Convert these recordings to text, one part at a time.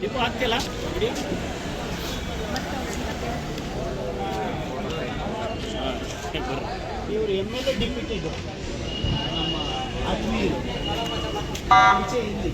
ಟಿಪ್ಪು ಆಗ್ತಿಲ್ಲ ಇಡೀ ಇವರು ಎಂ ಎಲ್ ಎ ಡಿಪ್ಯೂಟಿ ಇದು. ನಮ್ಮ ಆತ್ಮೀಯರು ಇಲ್ಲಿ.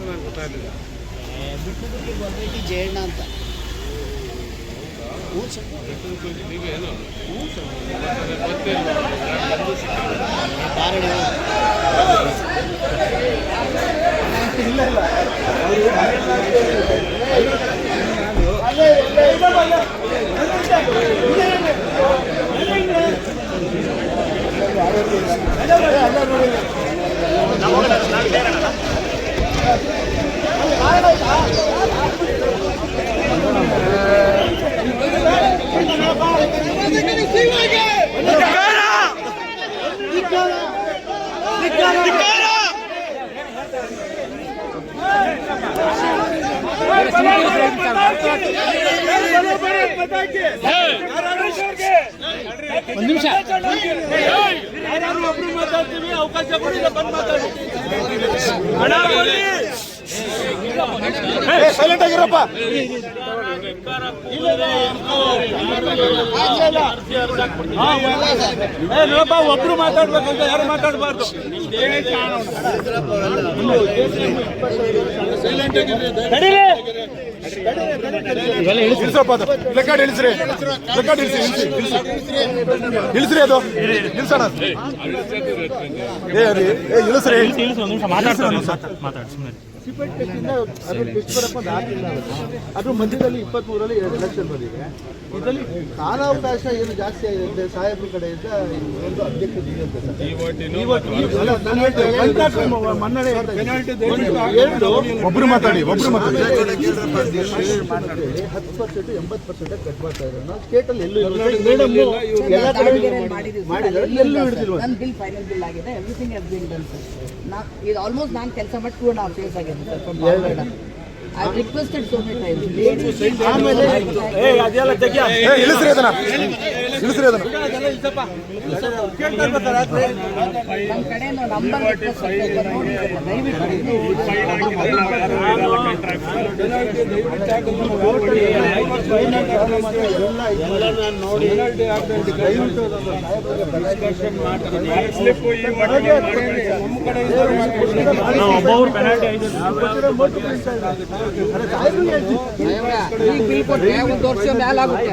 ನನಗೆ ಗೊತ್ತಾಗಲಿಲ್ಲ ಬಿಟ್ಟು ಬರಬೇಕು ಜಯಣ್ಣ ಅಂತ. ಹ್ಞೂ ಸರ್. ನೀವೇನು ಹ್ಞೂ ಸರ್ ಗೊತ್ತಿಲ್ಲ ಕಾರಣ ಸೈಲೆಂಟ್ ಆಗಿರಪ್ಪ. ಒಬ್ರು ಮಾತಾಡ್ಬೇಕಂತ ಯಾರು ಮಾತಾಡಬಾರ್ದು? ಇಳಿಸ್ರಪ್ಪ ಅದು. ರೆಕಾರ್ಡ್ ಇಳಿಸ್ರಿ. ರೆಕಾರ್ಡ್ ನಿಮಿಷ ಇಳಿಸಿ ಮಾತಾಡ್ಸಿ ಇಳಿಸ್ರಿ ಅದು ಇಳಿಸೋಣ ಅದು ಅರಿ ಏ ಇಳಿಸ್ರಿ ಅದ್ರ ಮಧ್ಯದಲ್ಲಿ ಇಪ್ಪತ್ಮೂರಲ್ಲಿ ಎರಡು ಎಲೆಕ್ಷನ್ ಬಂದಿದೆ. ಇದರಲ್ಲಿ ಕಾಲಾವಕಾಶ ಏನು ಜಾಸ್ತಿ ಆಗಿದೆ ಸಾಹೇಬ್ರ ಕಡೆಯಿಂದ ಒಂದು ಇದೆ ಒಬ್ರು ಮಾತಾಡಿ ಒಬ್ರು ಮಾತಾಡಿ. ಹತ್ತು ಪರ್ಸೆಂಟ್ ಎಂಬತ್ತು ಪರ್ಸೆಂಟ್ ಕಟ್ ಮಾಡ್ತಾ ಇದ್ದಾರೆ. ನಾವು ಸ್ಟೇಟಲ್ಲಿ ಎಲ್ಲೂ ಮೇಡಮ್ ಎಲ್ಲ ಕಡೆ ಮಾಡಿದ್ದಾರೆ. ಎಲ್ಲೂ ಹಿಡಿದಿಲ್ವ ನನ್ನ ಬಿಲ್ ಫೈನಲ್ ಬಿಲ್ ಆಗಿದೆ everything has been done sir ನಾ ಇದು ಆಲ್ಮೋಸ್ಟ್ ನಾನು ಕೆಲಸ ಮಾಡಿ ಟೂ ಅಂಡ್ ಹಾಫ್ ಡೇಸ್ ಆಗಿದೆ. From I requested so many times ಆಮೇಲೆ ಏ ಇಳಿಸ್ರಿ ಅದನ್ನ. ಇಳಿಸ್ರಿ ಅದನ್ನು. ಈಗ ಬಿಲ್ ಕೊಟ್ಟರೆ ಒಂದು ವರ್ಷ ಮೇಲೆ ಆಗುತ್ತೆ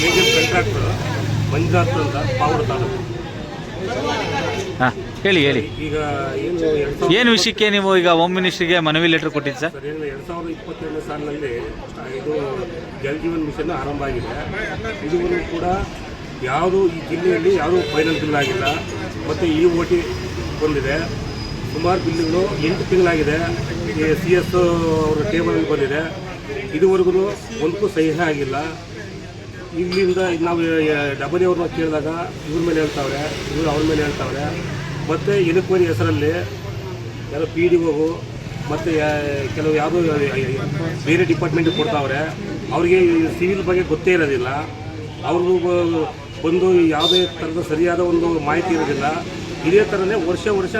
ಮೇಜರ್ ಕಾಂಟ್ರಾಕ್ಟರ್ ಮಂಜುನಾಥ್ ಅಂತ ಪಾವಡ ತಾಲೂಕು. ಹಾಂ. ಹೇಳಿ ಹೇಳಿ. ಈಗ ಏನು ಎರಡು ಸಾವಿರದ ಏನು ವಿಷಯಕ್ಕೆ ನೀವು ಈಗ ಹೋಮ್ ಮಿನಿಸ್ಟ್ರಿಗೆ ಮನವಿ ಲೆಟರ್ ಕೊಟ್ಟಿದ್ದು ಸರ್? ಸರ್ ಏನು ಎರಡು ಸಾವಿರದ ಇಪ್ಪತ್ತೆರಡನೇ ಸಾಲಿನಲ್ಲಿ ಆ, ಇದು ಜಲ್ ಜೀವನ್ ಮಿಷನ್ ಆರಂಭ ಆಗಿದೆ. ಇದುವರೆಗೂ ಕೂಡ ಯಾವುದು ಈ ಜಿಲ್ಲೆಯಲ್ಲಿ ಯಾವುದೂ ಫೈನಲ್ ಬಿಲ್ ಆಗಿಲ್ಲ. ಮತ್ತು ಈ ಓ ಟಿ ಬಂದಿದೆ. ಸುಮಾರು ಬಿಲ್ಗಳು ಎಂಟು ತಿಂಗಳಾಗಿದೆ. ಸಿ ಎಸ್ ಅವರ ಟೇಬಲಲ್ಲಿ ಬಂದಿದೆ. ಇದುವರೆಗೂ ಒಂದಕ್ಕೂ ಸಹಿ ಆಗಿಲ್ಲ. ಇಲ್ಲಿಂದ ನಾವು ಡಬಲಿ ಅವ್ರನ್ನ ಕೇಳಿದಾಗ ಇವ್ರ ಮೇಲೆ ಹೇಳ್ತಾವ್ರೆ ಇವ್ರು ಅವ್ರ ಮೇಲೆ ಹೇಳ್ತಾವ್ರೆ. ಮತ್ತು ಇಲಕ್ವರಿ ಹೆಸರಲ್ಲಿ ಎಲ್ಲ ಪಿ ಡಿ ಒಗು ಮತ್ತು ಕೆಲವು ಯಾವುದೋ ಬೇರೆ ಡಿಪಾರ್ಟ್ಮೆಂಟಿಗೆ ಕೊಡ್ತಾವ್ರೆ. ಅವ್ರಿಗೆ ಸಿವಿಲ್ ಬಗ್ಗೆ ಗೊತ್ತೇ ಇರೋದಿಲ್ಲ. ಅವರು ಬಂದು ಯಾವುದೇ ಥರದ ಸರಿಯಾದ ಒಂದು ಮಾಹಿತಿ ಇರೋದಿಲ್ಲ. ಇದೇ ಥರನೇ ವರ್ಷ ವರ್ಷ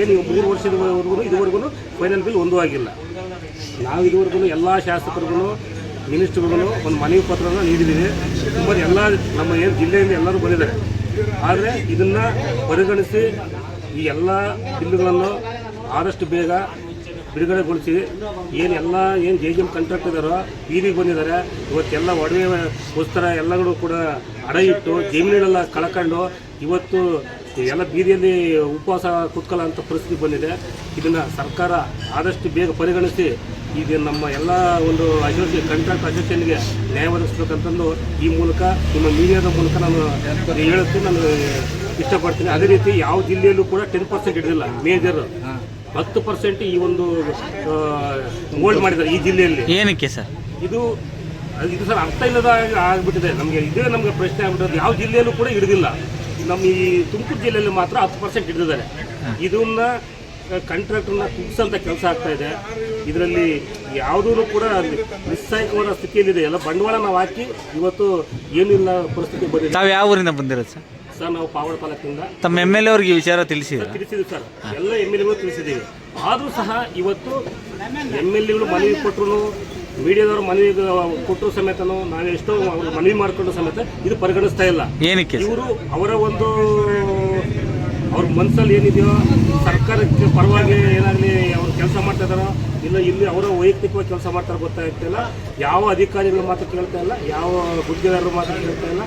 ಏನು ಮೂರು ವರ್ಷದವರೆಗೂ, ಇದುವರೆಗೂ ಫೈನಲ್ ಬಿಲ್ ಒಂದೂ ಆಗಿಲ್ಲ. ನಾವು ಇದುವರೆಗೂ ಎಲ್ಲ ಶಾಸಕರುಗಳು ಮಿನಿಸ್ಟ್ರುಗಳು ಒಂದು ಮನವಿ ಪತ್ರವನ್ನು ನೀಡಿದ್ದೀವಿ. ತುಂಬ ಎಲ್ಲ ನಮ್ಮ ಏನು ಜಿಲ್ಲೆಯಿಂದ ಎಲ್ಲರೂ ಬಂದಿದ್ದಾರೆ. ಆದರೆ ಇದನ್ನು ಪರಿಗಣಿಸಿ ಈ ಎಲ್ಲ ಬಿಲ್ಲುಗಳನ್ನು ಆದಷ್ಟು ಬೇಗ ಬಿಡುಗಡೆಗೊಳಿಸಿ, ಏನು ಎಲ್ಲ ಏನು ಜೆ ಜಿ ಎಂ ಕಾಂಟ್ರಾಕ್ಟ್ ಇದ್ದಾರೋ ಬೀದಿಗೆ ಬಂದಿದ್ದಾರೆ ಇವತ್ತೆಲ್ಲ ಒಡವೆ ವಸ್ತ್ರ ಎಲ್ಲಗಳು ಕೂಡ ಅಡ ಇಟ್ಟು ಜಮೀನುಗಳೆಲ್ಲ ಕಳ್ಕೊಂಡು ಇವತ್ತು ಎಲ್ಲ ಬೀದಿಯಲ್ಲಿ ಉಪವಾಸ ಕುತ್ಕೊಳ್ಳೋ ಅಂಥ ಪರಿಸ್ಥಿತಿ ಬಂದಿದೆ. ಇದನ್ನು ಸರ್ಕಾರ ಆದಷ್ಟು ಬೇಗ ಪರಿಗಣಿಸಿ, ಇದು ನಮ್ಮ ಎಲ್ಲ ಒಂದು ಅಸೋಸಿಯೇಷನ್ ಕಾಂಟ್ರಾಕ್ಟ್ ಅಸೋಸಿಯೇಷನ್ಗೆ ನ್ಯಾಯ ಒದಗಿಸ್ಬೇಕಂತಂದು ಈ ಮೂಲಕ ನಿಮ್ಮ ಮೀಡಿಯಾದ ಮೂಲಕ ನಾನು ಹೇಳುತ್ತೆ ನಾನು ಇಷ್ಟಪಡ್ತೀನಿ. ಅದೇ ರೀತಿ ಯಾವ ಜಿಲ್ಲೆಯಲ್ಲೂ ಕೂಡ ಟೆನ್ ಪರ್ಸೆಂಟ್ ಹಿಡಿದಿಲ್ಲ. ಮೇಜರ್ ಹತ್ತು ಪರ್ಸೆಂಟ್ ಈ ಒಂದು ಮೋಲ್ಡ್ ಮಾಡಿದ್ದಾರೆ ಈ ಜಿಲ್ಲೆಯಲ್ಲಿ. ಏನಕ್ಕೆ ಸರ್? ಇದು ಇದು ಸರ್ ಅರ್ಥ ಇಲ್ಲದ ಆಗಿಬಿಟ್ಟಿದೆ. ನಮಗೆ ಇದೇ ನಮಗೆ ಪ್ರಶ್ನೆ ಆಗ್ಬಿಟ್ಟಿದೆ ಯಾವ ಜಿಲ್ಲೆಯಲ್ಲೂ ಕೂಡ ಹಿಡಿದಿಲ್ಲ. ನಮ್ಮ ಈ ತುಮಕೂರು ಜಿಲ್ಲೆಯಲ್ಲಿ ಮಾತ್ರ ಹತ್ತು ಪರ್ಸೆಂಟ್ ಹಿಡಿದಿದ್ದಾರೆ. ಇದನ್ನ ಕಾಂಟ್ರಾಕ್ಟರ್ನ ಕುಗ್ಸಂತ ಕೆಲಸ ಆಗ್ತಾ ಇದೆ. ಇದರಲ್ಲಿ ಯಾವುದೂ ಕೂಡ ನಿಸ್ಸಾಯಕವಾದ ಸ್ಥಿತಿಯಲ್ಲಿದೆ. ಎಲ್ಲ ಬಂಡವಾಳ ನಾವು ಹಾಕಿ ಇವತ್ತು ಏನಿಲ್ಲ ಪರಿಸ್ಥಿತಿ ಬಂದಿದೆ. ತಾವು ಯಾವ ಊರಿಂದ ಬಂದಿರೋದು ಸರ್? ಸರ್ ನಾವು ಪಾವಡ ತಾಲೂಕಿನಿಂದ ತಮ್ಮ ಎಂ ಎಲ್ ಎ ಅವ್ರಿಗೆ ಈ ವಿಚಾರ ತಿಳಿಸಿದ್ರ ತಿಳಿಸಿದ್ವಿ ಸರ್. ಎಲ್ಲ ಎಂ ಎಲ್ ಎಗಳು ತಿಳಿಸಿದ್ದೀವಿ. ಆದರೂ ಸಹ ಇವತ್ತು ಎಂ ಎಲ್ ಎಗಳು ಮನವಿ ಕೊಟ್ಟರು ಮೀಡಿಯಾದವರು ಮನವಿ ಕೊಟ್ಟರು ಸಮೇತನು ನಾವು ಎಷ್ಟೋ ಅವ್ರು ಮನವಿ ಮಾಡಿಕೊಂಡು ಸಮೇತ ಇದು ಪರಿಗಣಿಸ್ತಾ ಇಲ್ಲ. ಏನಕ್ಕೆ ಸರ್? ಇವರು ಅವರ ಒಂದು ಅವ್ರ ಮನಸ್ಸಲ್ಲಿ ಏನಿದೆಯೋ ಸರ್ಕಾರಕ್ಕೆ ಪರವಾಗಿ ಏನಾಗಲಿ ಅವ್ರು ಕೆಲಸ ಮಾಡ್ತಾ ಇದ್ದಾರೋ ಇಲ್ಲ ಇಲ್ಲಿ ಅವರ ವೈಯಕ್ತಿಕವಾಗಿ ಕೆಲಸ ಮಾಡ್ತಾರೆ ಗೊತ್ತಾಗ್ತಿಲ್ಲ ಯಾವ ಅಧಿಕಾರಿಗಳು ಮಾತ್ರ ಕೇಳ್ತಾ ಇಲ್ಲ ಯಾವ ಗುತ್ತಿಗೆದಾರರು ಮಾತ್ರ ಕೇಳ್ತಾ ಇಲ್ಲ.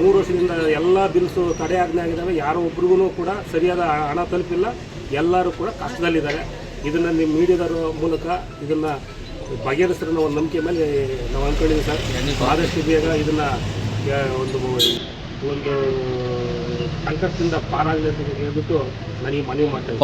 ಮೂರು ವರ್ಷದಿಂದ ಎಲ್ಲ ಬಿಲ್ಸು ತಡೆ ಆಜ್ಞೆ ಆಗಿದ್ದಾವೆ ಯಾರೋ ಒಬ್ರಿಗೂ ಕೂಡ ಸರಿಯಾದ ಹಣ ತಲುಪಿಲ್ಲ. ಎಲ್ಲರೂ ಕೂಡ ಕಷ್ಟದಲ್ಲಿದ್ದಾರೆ. ಇದನ್ನು ನಿಮ್ಮ ಮೀಡಿಯಾದವರ ಮೂಲಕ ಇದನ್ನು ಬಗೆಹರಿಸ್ತಾರೆ ಅನ್ನೋ ಒಂದು ನಂಬಿಕೆ ಮೇಲೆ ನಾವು ಅಂದ್ಕೊಂಡಿದ್ದೀವಿ ಸರ್. ಆದಷ್ಟು ಬೇಗ ಇದನ್ನು ಒಂದು ಒಂದು ಸಂಕಷ್ಟದಿಂದ ಪಾರಾಗಲಿ ಅಂತ ಹೇಳ್ಬಿಟ್ಟು ನನಗೆ ಮನವಿ ಮಾಡ್ತೇವೆ